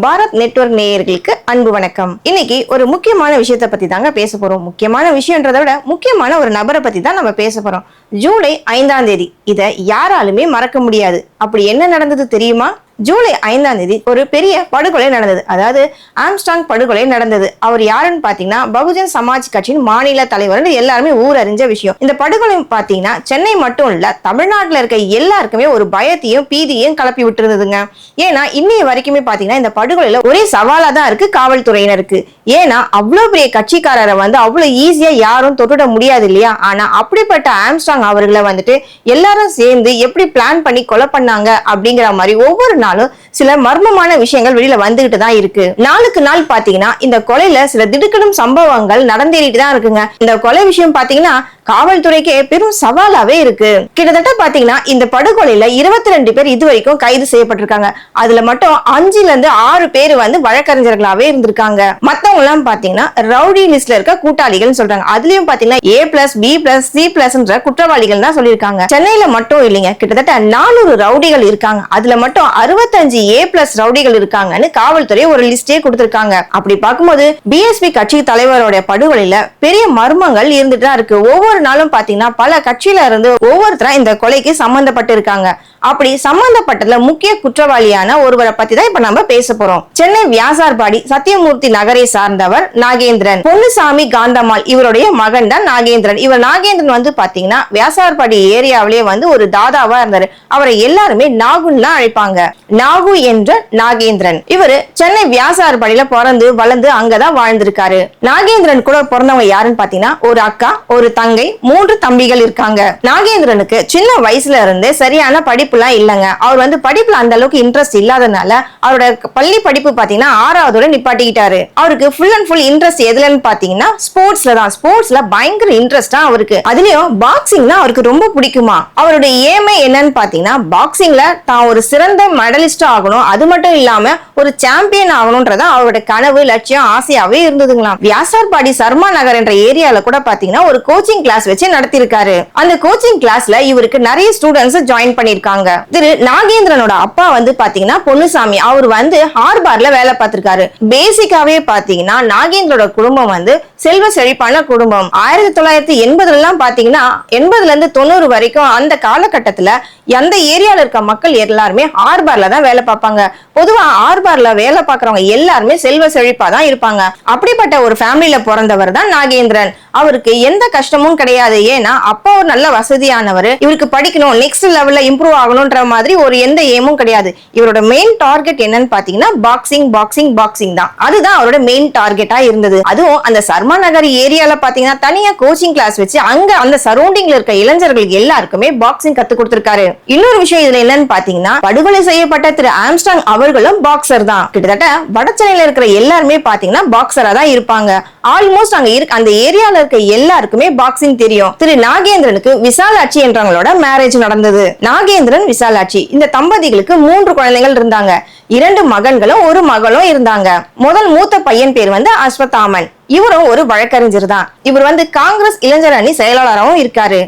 Bharat network நேயர்களுக்கு அன்பு வணக்கம். இன்னைக்கு ஒரு முக்கியமான விஷயத்தை பத்தி தாங்க பேச போறோம். முக்கியமான விஷயம்ன்றத விட முக்கியமான ஒரு நபரை பத்தி தான் நம்ம பேச போறோம். ஜூலை ஐந்தாம் தேதி. இதை யாராலுமே மறக்க முடியாது. அப்படி என்ன நடந்தது தெரியுமா? ஜூலை ஐந்தாம் தேதி ஒரு பெரிய படுகொலை நடந்தது. அதாவது ஆம்ஸ்டாங் படுகொலை நடந்தது. அவர் யாருன்னு பாத்தீங்கன்னா பகுஜன் சமாஜ் கட்சியின் மாநில தலைவர் எல்லாருமே ஊரறிஞ்ச விஷயம். இந்த படுகொலை பாத்தீங்கன்னா சென்னை மட்டும் இல்ல தமிழ்நாட்டுல இருக்க எல்லாருக்குமே ஒரு பயத்தையும் பீதியையும் கலப்பி விட்டுருந்ததுங்க. ஏன்னா இன்னைய வரைக்குமே பாத்தீங்கன்னா இந்த படுகொலையில ஒரே சவாலா தான் இருக்கு காவல்துறையினருக்கு. ஏன்னா அவ்வளவு பெரிய கட்சிக்காரரை வந்து அவ்வளவு ஈஸியா யாரும் தொட்டுட முடியாது இல்லையா? ஆனா அப்படிப்பட்ட ஆம்ஸ்டாங் அவர்களை வந்துட்டு எல்லாரும் சேர்ந்து எப்படி பிளான் பண்ணி கொலை பண்ணாங்க அப்படிங்கிற மாதிரி ஒவ்வொரு நாளும் சில மர்மமான விஷயங்கள் வெளியில வந்துகிட்டு தான் இருக்கு. நாளுக்கு நாள் பாத்தீங்கன்னா இந்த கொலையில சில திடுக்கிடும் சம்பவங்கள் நடந்தேறிட்டு தான் இருக்குங்க. இந்த கொலை விஷயம் பாத்தீங்கன்னா காவல்துறைக்கே பெரும் சவாலாவே இருக்கு. கிட்டத்தட்ட பாத்தீங்கன்னா இந்த படுகொலையில இருபத்தி ரெண்டு பேர் இது வரைக்கும் கைது செய்யப்பட்டிருக்காங்க. அதுல மட்டும் அஞ்சுல இருந்து ஆறு பேர் வந்து வழக்கறிஞர்களாவே இருந்திருக்காங்க. மத்தவங்க எல்லாம் பாத்தீங்கன்னா ரவுடி லிஸ்ட்ல இருக்க கூட்டாளிகள் சொல்றாங்க. அதுலயும் பாத்தீங்கன்னா A plus B plus C plus குற்றவாளிகள் தான் சொல்லியிருக்காங்க. சென்னையில மட்டும் இல்லைங்க. கிட்டத்தட்ட நானூறு ரவுடிகள் இருக்காங்க. அதுல மட்டும் அறுபத்தஞ்சு ஏ பிளஸ் ரவுடிகள் இருக்காங்கன்னு காவல்துறை ஒரு லிஸ்டே கொடுத்திருக்காங்க. அப்படி பார்க்கும்போது பிஎஸ்பி கட்சி தலைவரோட படுகொலையில பெரிய மர்மங்கள் இருந்துட்டு தான் இருக்கு. ஒவ்வொரு நாளும் பாத்தீங்கன்னா பல கட்சியில இருந்து ஒவ்வொருத்தரும் இந்த கொலைக்கு சம்பந்தப்பட்டு இருக்காங்க அப்படி சம்பந்தப்பட்டதுல முக்கிய குற்றவாளியான ஒருவரை பத்தி தான் இப்ப நம்ம பேச போறோம். சென்னை வியாசார்பாடி சத்தியமூர்த்தி நகரை சார்ந்தவர் நாகேந்திரன். பொன்னுசாமி காந்தம்மாள் இவருடைய மகன் தான் நாகேந்திரன். இவர் நாகேந்திரன் வந்து பாத்தீங்கன்னா வியாசார்பாடி ஏரியாவிலேயே வந்து ஒரு தாதாவா இருந்தாரு. அவரை எல்லாருமே நாகுன்லாம் அழைப்பாங்க. நாகு என்ற நாகேந்திரன். இவரு சென்னை வியாசார்பாடியில பிறந்து வளர்ந்து அங்கதான் வாழ்ந்திருக்காரு. நாகேந்திரன் கூட பிறந்தவங்க யாருன்னு பாத்தீங்கன்னா ஒரு அக்கா ஒரு தங்கை மூன்று தம்பிகள் இருக்காங்க. நாகேந்திரனுக்கு சின்ன வயசுல இருந்தே சரியான படிப்புலாம் இல்லைங்க. அவர் வந்து படிப்புல அந்த அளவுக்கு இன்ட்ரெஸ்ட் இல்லாதனால அவரோட பள்ளி படிப்பு பாத்தீங்கன்னா ஆறாவதோட நிப்பாட்டிக்கிட்டாரு. அவருக்கு ஃபுல் அண்ட் ஃபுல் இன்ட்ரெஸ்ட் எதுலன்னு பாத்தீங்கன்னா ஸ்போர்ட்ஸ்ல தான். ஸ்போர்ட்ஸ்ல பயங்கர இன்ட்ரெஸ்டா அவருக்கு. அதுலயும் பாக்ஸிங்னா அவருக்கு ரொம்ப பிடிக்குமா? அவருடைய ஏமே என்னன்னு பாத்தீங்கன்னா பாக்ஸிங்ல தான் ஒரு சிறந்த மெடலிஸ்ட் ஆகணும். அது மட்டும் இல்லாம ஒரு சாம்பியன் ஆகணும்ன்றதா அவரோட கனவு லட்சியம் ஆசையாவே இருந்ததுங்களாம். வியாசார்பாடி சர்மா நகர் என்ற ஏரியால கூட பாத்தீங்கன்னா ஒரு கோச்சிங் கிளாஸ் வச்சு நடத்திருக்காரு அந்த கோச்சிங் கிளாஸ்ல இவருக்கு நிறைய ஸ்டூடெண்ட்ஸ் ஜாயின் பண்ணிருக்காங்க திரு. நாகேந்திரனோட அப்பா வந்து பாத்தீங்கன்னா பொன்னுசாமி. அவர் வந்து ஹார்பார்ல வேலை பார்த்திருக்காரு. பேசிக்காவே பாத்தீங்கன்னா நாகேந்திரோட குடும்பம் வந்து செல்வ செழிப்பான குடும்பம். ஆயிரத்தி தொள்ளாயிரத்தி எண்பதுல எல்லாம் பாத்தீங்கன்னா எண்பதுல இருந்து தொண்ணூறு வரைக்கும் அந்த காலகட்டத்துல எந்த ஏரியால இருக்க மக்கள் எல்லாருமே ஹார்பார்ல தான் வேலை பார்ப்பாங்க. பொதுவா ஹார்பார்ல வேலை பார்க்கறவங்க எல்லாருமே செல்வ செழிப்பா தான் இருப்பாங்க. அப்படிப்பட்ட ஒரு ஃபேமிலியில பிறந்தவர் தான் நாகேந்திரன். அவருக்கு எந்த கஷ்டமும் கிடையாது. ஏன்னா அப்பா ஒரு நல்ல வசதியானவர். இவருக்கு படிக்கணும் நெக்ஸ்ட் லெவல்ல இம்ப்ரூவ் ஆகணும்ன்ற மாதிரி ஒரு எந்த ஏமும் கிடையாது. இவரோட மெயின் டார்கெட் என்னன்னு பாத்தீங்கன்னா பாக்ஸிங் பாக்ஸிங் பாக்ஸிங் தான். அதுதான் அவரோட மெயின் டார்கெட்டா இருந்தது. அதுவும் அந்த சர்மா நகர் ஏரியால பாத்தீங்கன்னா தனியா கோச்சிங் கிளாஸ் வச்சு அங்க அந்த சரௌண்டிங்ல இருக்க இளைஞர்களுக்கு எல்லாருக்குமே பாக்ஸிங் கத்து கொடுத்திருக்காரு. இன்னொரு விஷயம் இதுல என்னன்னு பாத்தீங்கன்னா படுகொலை செய்யப்பட்ட திரு ஆம்ஸ்டாங் அவர்களும் பாக்ஸர் தான். கிட்டத்தட்ட வடச்சென்னையில இருக்கிற எல்லாருமே பாத்தீங்கன்னா பாக்ஸரா தான் இருப்பாங்க. ஆல்மோஸ்ட் அங்க இருக்க அந்த ஏரியால இருக்க எல்லாருக்குமே பாக்ஸிங் தெரியும். திரு நாகேந்திரனுக்கு விசாலாட்சி என்றவங்களோட மேரேஜ் நடந்தது. நாகேந்திரன் விசாலாட்சி இந்த தம்பதிகளுக்கு மூன்று குழந்தைகள் இருந்தாங்க. இரண்டு மகன்களும் ஒரு மகளும் இருந்தாங்க. முதல் மூத்த பையன் பேர் வந்து அஸ்வத்தாமன். இவரும் ஒரு வழக்கறிஞர் தான். இவர் வந்து காங்கிரஸ் இளைஞர் அணி செயலாளராகவும் இருக்காரு.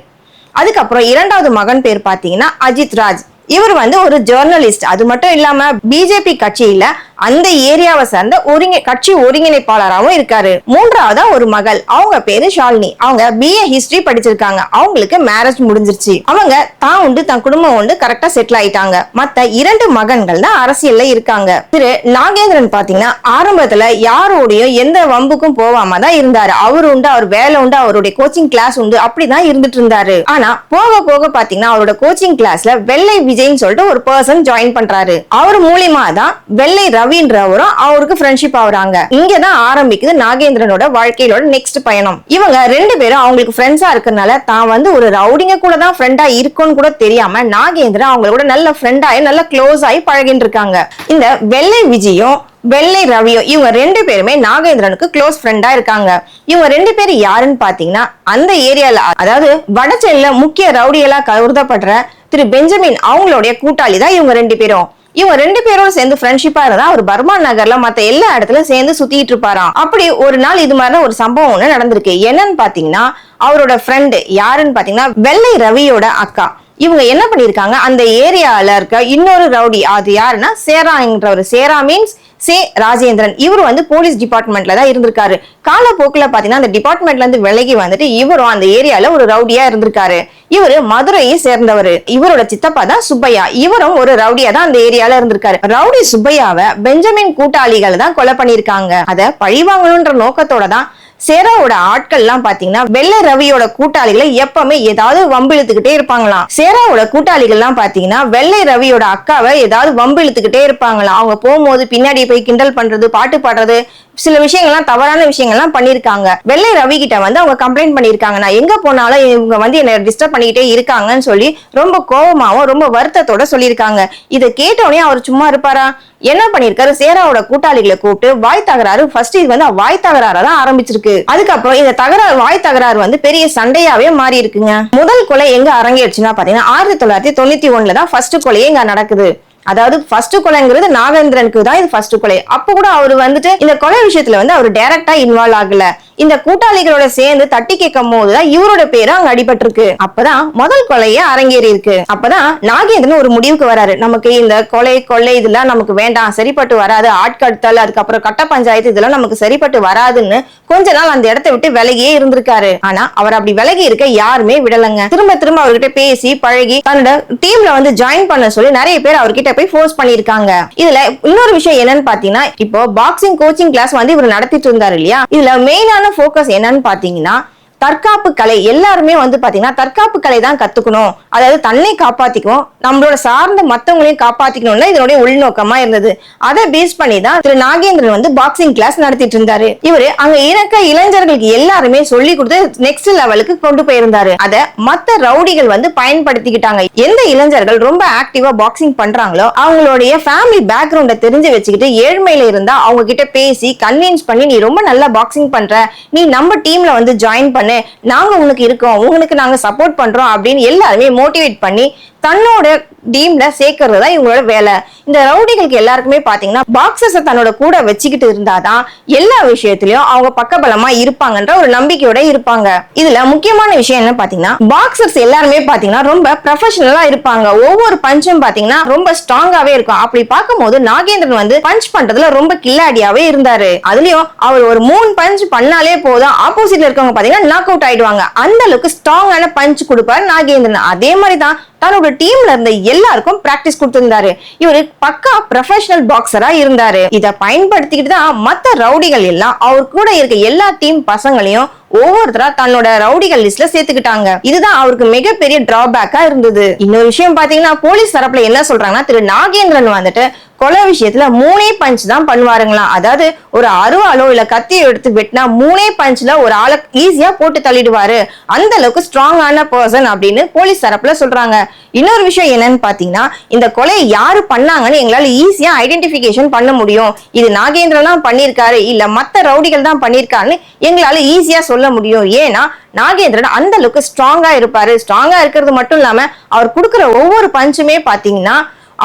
அதுக்கப்புறம் இரண்டாவது மகன் பேர் பாத்தீங்கன்னா அஜித் ராஜ். இவர் வந்து ஒரு ஜேர்னலிஸ்ட் அது மட்டும் இல்லாம பிஜேபி கட்சியில அந்த ஏரியாவை சேர்ந்த ஒருங்கி கட்சி ஒருங்கிணைப்பாளராகவும் இருக்காரு. மூன்றாவதா ஒரு மகள். அவங்க பேரு ஷாலினி. அவங்க பிஏ ஹிஸ்டரி படிச்சிருக்காங்க. அவங்களுக்கு மேரேஜ் முடிஞ்சிருச்சு. அவங்க தான் உண்டு தன் குடும்பம் உண்டு கரெக்டா செட்டில் ஆயிட்டாங்க. மத்த இரண்டு மகன்கள் தான் அரசியல்ல இருக்காங்க. திரு. நாகேந்திரன் பாத்தீங்கன்னா ஆரம்பத்துல யாரோடையும் எந்த வம்புக்கும் போகாம தான் இருந்தாரு. அவர் உண்டு அவர் வேலை உண்டு அவருடைய கோச்சிங் கிளாஸ் உண்டு அப்படிதான் இருந்துட்டு இருந்தாரு. ஆனா போக போக பாத்தீங்கன்னா அவரோட கோச்சிங் கிளாஸ்ல வெள்ளை விஜய்னு சொல்லிட்டு ஒரு பர்சன் ஜாயின் பண்றாரு. அவர் மூலியமா தான் வெள்ளை ரவி ரவின்றவரும் அவருக்கு ஃப்ரெண்ட்ஷிப் ஆகுறாங்க. இங்கதான் ஆரம்பிக்குது நாகேந்திரனோட வாழ்க்கையிலோட நெக்ஸ்ட் பயணம். இவங்க ரெண்டு பேரும் அவங்களுக்கு ஃப்ரெண்ட்ஸா இருக்கறனால தான் வந்து ஒரு ரவுடிங்க கூட தான் ஃப்ரெண்டா இருக்கும்னு கூட தெரியாம நாகேந்திரன் அவங்களோட நல்ல ஃப்ரெண்டாயி நல்ல க்ளோஸ் ஆகி பழகிட்டு இருக்காங்க. இந்த வெள்ளை விஜயும் வெள்ளை ரவியும் இவங்க ரெண்டு பேருமே நாகேந்திரனுக்கு க்ளோஸ் ஃப்ரெண்டா இருக்காங்க. இவங்க ரெண்டு பேரும் யாருன்னு பாத்தீங்கன்னா அந்த ஏரியால அதாவது வடச்சென்னையில முக்கிய ரவுடிகளா கருதப்படுற திரு பெஞ்சமின் அவங்களுடைய கூட்டாளி தான் இவங்க ரெண்டு பேரும். இவங்க ரெண்டு பேரோட சேர்ந்து ஃப்ரெண்ட்ஷிப்பா இருந்தா அவர் பர்மா நகர்ல மத்த எல்லா இடத்துல சேர்ந்து சுத்திட்டு இருப்பாராம். அப்படி ஒரு நாள் இது மாதிரி ஒரு சம்பவம் ஒண்ணு நடந்திருக்கு. என்னன்னு பாத்தீங்கன்னா அவரோட ஃப்ரெண்டு யாருன்னு பாத்தீங்கன்னா வெள்ளை ரவியோட அக்கா. இவங்க என்ன பண்ணிருக்காங்க அந்த ஏரியால இருக்க இன்னொரு ரவுடி அது யாருன்னா சேராங்கிறவர் சேரா மீன்ஸ் சே ராஜேந்திரன். இவர் வந்து போலீஸ் டிபார்ட்மெண்ட்ல தான் இருந்திருக்காரு. காலப்போக்குல பாத்தீங்கன்னா அந்த டிபார்ட்மெண்ட்ல இருந்து விலகி வந்துட்டு இவரும் அந்த ஏரியால ஒரு ரவுடியா இருந்திருக்காரு. இவரு மதுரையை சேர்ந்தவர். இவரோட சித்தப்பா தான் சுப்பையா. இவரும் ஒரு ரவுடியா தான் அந்த ஏரியால இருந்திருக்காரு. ரவுடி சுப்பையாவை பெஞ்சமின் கூட்டாளிகள் தான் கொலை பண்ணிருக்காங்க அதை பழிவாங்கணுன்ற நோக்கத்தோட தான் சேராவோட ஆட்கள் எல்லாம் பாத்தீங்கன்னா வெள்ளை ரவியோட கூட்டாளிகளை எப்பவுமே ஏதாவது வம்பு இழுத்துக்கிட்டே இருப்பாங்களாம். சேராவோட கூட்டாளிகள் எல்லாம் பாத்தீங்கன்னா வெள்ளை ரவியோட அக்காவை ஏதாவது வம்பு இழுத்துக்கிட்டே இருப்பாங்களாம். அவங்க போகும்போது பின்னாடி போய் கிண்டல் பண்றது பாட்டு பாடுறது சில விஷயங்கள்லாம் தவறான விஷயங்கள்லாம் பண்ணிருக்காங்க வெள்ளை ரவி கிட்ட வந்து அவங்க கம்ப்ளைண்ட் பண்ணியிருக்காங்க. நான் எங்க போனாலும் இவங்க வந்து என்ன டிஸ்டர்ப் பண்ணிக்கிட்டே இருக்காங்கன்னு சொல்லி ரொம்ப கோபமாவும் ரொம்ப வருத்தத்தோட சொல்லியிருக்காங்க. இதை கேட்டவுடனே அவர் சும்மா இருப்பாரா? என்ன பண்ணிருக்காரு சேராவோட கூட்டாளிகளை கூப்பிட்டு வாய் தகராறு. ஃபர்ஸ்ட் இது வந்து வாய் தகராறா தான் ஆரம்பிச்சிருக்கு. அதுக்கப்புறம் இந்த தகராறு வாய் தகராறு வந்து பெரிய சண்டையாவே மாறி இருக்குங்க முதல் கொலை எங்க அரங்கேறுச்சுன்னா பாத்தீங்கன்னா ஆயிரத்தி தொள்ளாயிரத்தி தொண்ணூத்தி ஒண்ணுல தான் ஃபர்ஸ்ட் கொலையே இங்க நடக்குது. அதாவது ஃபர்ஸ்ட் கொலைங்கிறது நாகேந்திரனுக்கு தான் இது ஃபர்ஸ்ட் கொலை. அப்ப கூட அவர் வந்துட்டு இந்த கொலை விஷயத்துல வந்து அவர் டைரக்டா இன்வால்வ் ஆகல. இந்த கூட்டாளிகளோட சேர்ந்து தட்டி கேட்கும் போதுதான் இவரோட பேரு அங்க அடிபட்டிருக்கு. அப்பதான் முதல் கொலைய அரங்கேறி இருக்கு. அப்பதான் நாகேந்திரன் ஒரு முடிவுக்கு வராரு. நமக்கு இந்த கொலை கொள்ளை இதெல்லாம் நமக்கு வேண்டாம் சரிப்பட்டு வராது. ஆட்கடத்தல் அதுக்கப்புறம் கட்ட பஞ்சாயத்து இதெல்லாம் நமக்கு சரிப்பட்டு வராதுன்னு கொஞ்ச நாள் அந்த இடத்த விட்டு விலகியே இருந்திருக்காரு. ஆனா அவர் அப்படி விலகி இருக்க யாருமே விடலங்க. திரும்ப திரும்ப அவர்கிட்ட பேசி பழகி தன்னோட டீம்ல வந்து ஜாயின் பண்ண சொல்லி நிறைய பேர் அவர்கிட்ட போய் ஃபோர்ஸ் பண்ணிருக்காங்க இதுல இன்னொரு விஷயம் என்னன்னு பாத்தீங்கன்னா இப்போ பாக்ஸிங் கோச்சிங் கிளாஸ் வந்து இவர் நடத்திட்டு இருந்தாரு இல்லையா? இதுல மெயினான ஃபோக்கஸ் என்னன்னு பார்த்தீங்கன்னா தற்காப்பு கலை எல்லாருமே வந்து பாத்தீங்கன்னா தற்காப்பு கலை தான் கத்துக்கணும். அதாவது தன்னை காப்பாத்திக்கணும். நம்மளோட சார்ந்த மத்தவங்களையும் காப்பாத்திக்கணும்ல இதனுடைய உள்நோக்கமா இருந்தது. அதை பேஸ் பண்ணி தான் திரு நாகேந்திரன் வந்து பாக்ஸிங் கிளாஸ் நடத்திட்டு இருந்தாரு. இவரு அங்க இருக்க இளைஞர்களுக்கு எல்லாருமே சொல்லி கொடுத்து நெக்ஸ்ட் லெவலுக்கு கொண்டு போயிருந்தாரு. அத மத்த ரவுடிகள் வந்து பயன்படுத்திக்கிட்டாங்க. எந்த இளைஞர்கள் ரொம்ப ஆக்டிவா பாக்ஸிங் பண்றாங்களோ அவங்களுடைய ஃபேமிலி பேக்ரவுண்ட தெரிஞ்சு வச்சுக்கிட்டு ஏழ்மையில இருந்தா அவங்க கிட்ட பேசி கன்வின்ஸ் பண்ணி நீ ரொம்ப நல்லா பாக்ஸிங் பண்ற. நீ நம்ம டீம்ல வந்து ஜாயின் பண்ண. நாங்க உனக்கு இருக்கோம் உங்களுக்கு நாங்க சப்போர்ட் பண்றோம் அப்படின்னு எல்லாருமே மோட்டிவேட் பண்ணி தன்னோட டீம்ல சேர்க்கறது தான் இவங்களோட வேலை. இந்த ரவுடிகளுக்கு எல்லாருக்குமே பாத்தீங்கன்னா பாக்ஸஸ தன்னோட கூட வச்சுக்கிட்டு இருந்தாதான் எல்லா விஷயத்திலயும் அவங்க பக்கபலமா இருப்பாங்கன்ற ஒரு நம்பிக்கையோட இருப்பாங்க. இதுல முக்கியமான விஷயம் என்ன பாத்தீங்கன்னா பாக்ஸர்ஸ் எல்லாருமே பாத்தீங்கன்னா ரொம்ப ப்ரொஃபஷனலா இருப்பாங்க. ஒவ்வொரு பஞ்சும் பாத்தீங்கன்னா ரொம்ப ஸ்ட்ராங்காவே இருக்கும். அப்படி பார்க்கும்போது நாகேந்திரன் வந்து பஞ்ச் பண்றதுல ரொம்ப கில்லாடியாவே இருந்தாரு. அதுலயும் அவர் ஒரு மூணு பஞ்ச் பண்ணாலே போதும். ஆப்போசிட்ல இருக்கவங்க பாத்தீங்கன்னா நாக் அவுட் ஆயிடுவாங்க. அந்த அளவுக்கு ஸ்ட்ராங்கான பஞ்ச் கொடுப்பாரு நாகேந்திரன். அதே மாதிரி தான் தன்னோட டீம்ல இருந்த எல்லாருக்கும் பிராக்டிஸ் கொடுத்திருந்தாரு. இவரு பக்கா ப்ரொஃபஷனல் பாக்ஸரா இருந்தாரு. இத பயன்படுத்திக்கிட்டு தான் மத்த ரவுடிகள் எல்லாம் அவர் கூட இருக்க எல்லா டீம் பசங்களையும் ஒவ்வொருத்தரா தன்னோட ரவுடிகள் லிஸ்ட்ல சேர்த்துக்கிட்டாங்க. இதுதான் அவருக்கு மிகப்பெரிய டிராபேக்கா இருந்தது. இன்னொரு விஷயம் பாத்தீங்கன்னா போலீஸ் தரப்புல என்ன சொல்றாங்கன்னா திரு நாகேந்திரன் வந்துட்டு கொலை விஷயத்துல மூணே பஞ்ச் தான் பண்ணுவாருங்களாம் அதாவது ஒரு அருவாளோ இல்ல கத்தியோ எடுத்து வெட்டினா மூணே பஞ்ச்ல ஒரு ஆளை ஈஸியா போட்டு தள்ளிடுவாரு. அந்த அளவுக்கு ஸ்ட்ராங்கான பர்சன் அப்படின்னு போலீஸ் தரப்புல சொல்றாங்க. இன்னொரு விஷயம் என்னன்னு பாத்தீங்கன்னா இந்த கொலையை யாரு பண்ணாங்கன்னு எங்களால ஈஸியா ஐடென்டிபிகேஷன் பண்ண முடியும். இது நாகேந்திரன் தான் பண்ணிருக்காரு இல்ல மத்த ரவுடிகள் தான் பண்ணிருக்காருன்னு எங்களால ஈஸியா சொல்ல சொல்ல முடியும் ஏன்னா நாகேந்திரன் அந்த அளவுக்கு ஸ்ட்ராங்கா இருப்பாரு. ஸ்ட்ராங்கா இருக்கிறது மட்டும் இல்லாம அவர் கொடுக்குற ஒவ்வொரு பஞ்சுமே பாத்தீங்கன்னா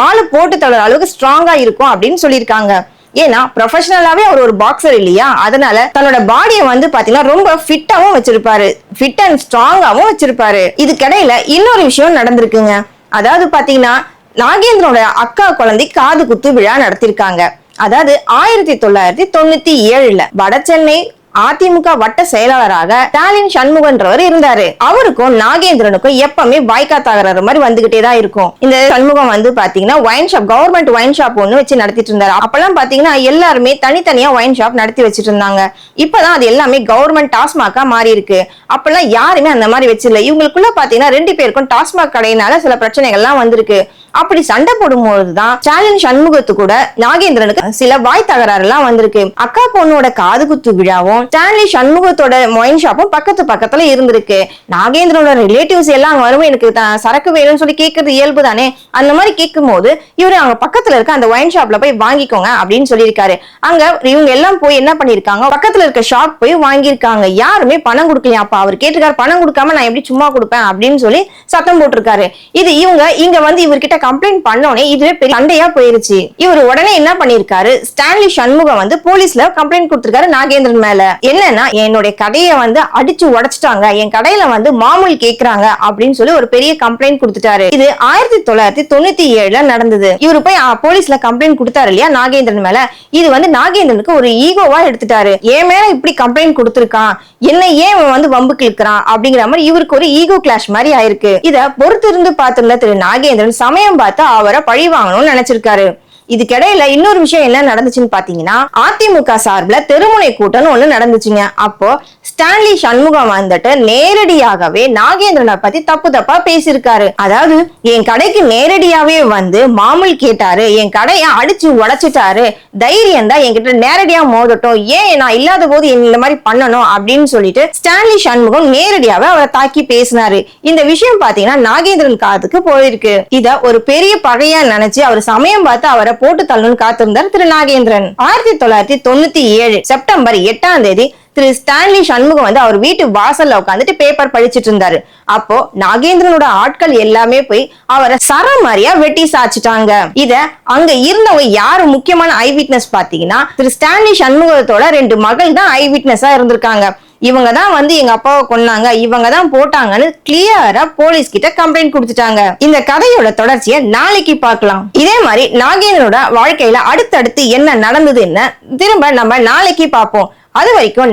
ஆளு போட்டு தள்ளுற அளவுக்கு ஸ்ட்ராங்கா இருக்கும் அப்படின்னு சொல்லியிருக்காங்க. ஏன்னா ப்ரொஃபஷனலாவே அவர் ஒரு பாக்ஸர் இல்லையா? அதனால தன்னோட பாடியை வந்து பாத்தீங்கன்னா ரொம்ப ஃபிட்டாவும் வச்சிருப்பாரு. ஃபிட் அண்ட் ஸ்ட்ராங்காவும் வச்சிருப்பாரு. இதுக்கிடையில இன்னொரு விஷயம் நடந்திருக்குங்க. அதாவது பாத்தீங்கன்னா நாகேந்திரனோட அக்கா குழந்தை காது குத்து விழா நடத்திருக்காங்க. அதாவது ஆயிரத்தி தொள்ளாயிரத்தி தொண்ணூத்தி ஏழுல வட சென்னை அதிமுக வட்ட செயலாளராக ஸ்டாலின் சண்முகன்றவர் இருந்தாரு. அவருக்கும் நாகேந்திரனுக்கும் எப்பவுமே வாய்க்கா தகராறு மாதிரி வந்துகிட்டே தான் இருக்கும். இந்த சண்முகம் வந்து பாத்தீங்கன்னா wine shop government wine shop ஒண்ணு வச்சு நடத்திட்டு இருந்தாரு. அப்பெல்லாம் பாத்தீங்கன்னா எல்லாருமே தனித்தனியா ஒயின் ஷாப் நடத்தி வச்சிட்டு இருந்தாங்க. இப்பதான் அது எல்லாமே கவர்மெண்ட் டாஸ்மாகா மாறி இருக்கு. அப்பெல்லாம் யாருமே அந்த மாதிரி வச்சிடல. இவங்களுக்குள்ள பாத்தீங்கன்னா ரெண்டு பேருக்கும் டாஸ்மாக் கடையினால சில பிரச்சனைகள்லாம் வந்திருக்கு. அப்படி சண்டை போடும்போது தான் ஸ்டாலின் சண்முகத்து கூட நாகேந்திரனுக்கு சில வாய் தகராறு எல்லாம் வந்திருக்கு. அக்கா பொண்ணோட காது குத்து விழாவும் ஸ்டான்லி சண்முகத்தோட மொயின் ஷாப்பும் பக்கத்து பக்கத்துல இருந்திருக்கு. நாகேந்திரனோட ரிலேட்டிவ்ஸ் எல்லாம் அங்க வரும் எனக்கு சரக்கு வேணும்னு சொல்லி கேட்கறது இயல்பு தானே? அந்த மாதிரி கேட்கும் போது இவரு அவங்க பக்கத்துல இருக்க அந்த ஒயின் ஷாப்ல போய் வாங்கிக்கோங்க அப்படின்னு சொல்லியிருக்காரு. அங்க இவங்க எல்லாம் போய் என்ன பண்ணிருக்காங்க பக்கத்துல இருக்க ஷாப் போய் வாங்கியிருக்காங்க. யாருமே பணம் கொடுக்கலையா? அப்ப அவர் கேட்டிருக்காரு பணம் கொடுக்காம நான் எப்படி சும்மா கொடுப்பேன்? அப்படின்னு சொல்லி சத்தம் போட்டிருக்காரு. இது இவங்க இங்க வந்து இவர்கிட்ட கம்ப்ளைண்ட் பண்ணோனே இதுவே பெரிய சண்டையா போயிருச்சு. இவர் உடனே என்ன பண்ணிருக்காரு? ஸ்டான்லி சண்முகம் வந்து போலீஸ்ல கம்ப்ளைண்ட் கொடுத்திருக்காரு நாகேந்திரன் மேல. என்னன்னா என்னுடைய கடையை வந்து அடிச்சு உடைச்சிட்டாங்க. என் கடையில வந்து மாமூல் கேக்குறாங்க அப்படின்னு சொல்லி ஒரு பெரிய கம்ப்ளைண்ட் கொடுத்துட்டாரு. இது ஆயிரத்தி தொள்ளாயிரத்தி தொண்ணூத்தி ஏழுல நடந்தது. இவர் போய் போலீஸ்ல கம்ப்ளைண்ட் கொடுத்தாரு இல்லையா நாகேந்திரன் மேல? இது வந்து நாகேந்திரனுக்கு ஒரு ஈகோவா எடுத்துட்டாரு. என் மேல இப்படி கம்ப்ளைண்ட் கொடுத்திருக்கான். என்ன ஏன் வந்து வம்புக்கு இழுக்கிறான் அப்படிங்கிற மாதிரி இவருக்கு ஒரு ஈகோ கிளாஷ் மாதிரி ஆயிருக்கு. இத பொறுத்திருந்து பார்த்திருந்த திரு நாகேந்திரன் சமய சமயம் பார்த்து அவரை பழி வாங்கணும்னு நினைச்சிருக்காரு. இதுக்கிடையில இன்னொரு விஷயம் என்ன நடந்துச்சுன்னு பாத்தீங்கன்னா அதிமுக சார்பில் தெருமுனை கூட்டம்னு ஒண்ணு நடந்துச்சுங்க. அப்போ ஸ்டான்லி சண்முகம் வந்துட்டு நேரடியாகவே நாகேந்திரனை பத்தி தப்பு தப்பா பேசியிருக்காரு. அதாவது என் கடைக்கு நேரடியாவே வந்து மாமூல் கேட்டாரு என் கடையை அடிச்சு உடைச்சிட்டாரு தைரியம் தான் என்கிட்ட நேரடியா மோதட்டும் ஏன் நான் இல்லாத போது இந்த மாதிரி பண்ணணும் அப்படின்னு சொல்லிட்டு ஸ்டான்லி சண்முகம் நேரடியாவே அவரை தாக்கி பேசினாரு. இந்த விஷயம் பாத்தீங்கன்னா நாகேந்திரன் காதுக்கு போயிருக்கு. இத ஒரு பெரிய பகையா நினைச்சு அவர் சமயம் பார்த்து அவரை போட்டு தள்ளணும்னு காத்திருந்தார் திரு நாகேந்திரன். ஆயிரத்தி தொள்ளாயிரத்தி தொண்ணூத்தி ஏழு செப்டம்பர் எட்டாம் தேதி திரு ஸ்டான்லி சண்முகம் வந்து அவர் வீட்டு வாசல்ல உட்காந்துட்டு பேப்பர் படிச்சிட்டு இருந்தாரு. அப்போ நாகேந்திரனோட ஆட்கள் எல்லாமே போய் அவரை சரமாரியா வெட்டி சாச்சிட்டாங்க. இத அங்க இருந்தவங்க யாரு முக்கியமான ஐ விட்னஸ் பாத்தீங்கன்னா திரு ஸ்டான்லி சண்முகத்தோட ரெண்டு மகள் தான் ஐ விட்னஸா இருந்திருக்காங்க. இவங்க தான் வந்து எங்க அப்பாவை கொன்னாங்க. இவங்க தான் போட்டாங்கன்னு கிளியரா போலீஸ் கிட்ட கம்ப்ளைண்ட் கொடுத்துட்டாங்க. இந்த கதையோட தொடர்ச்சியை நாளைக்கு பார்க்கலாம். இதே மாதிரி நாகேந்திரனோட வாழ்க்கையில அடுத்தடுத்து என்ன நடந்ததுன்னு திரும்ப நம்ம நாளைக்கு பார்ப்போம். அது வரைக்கும்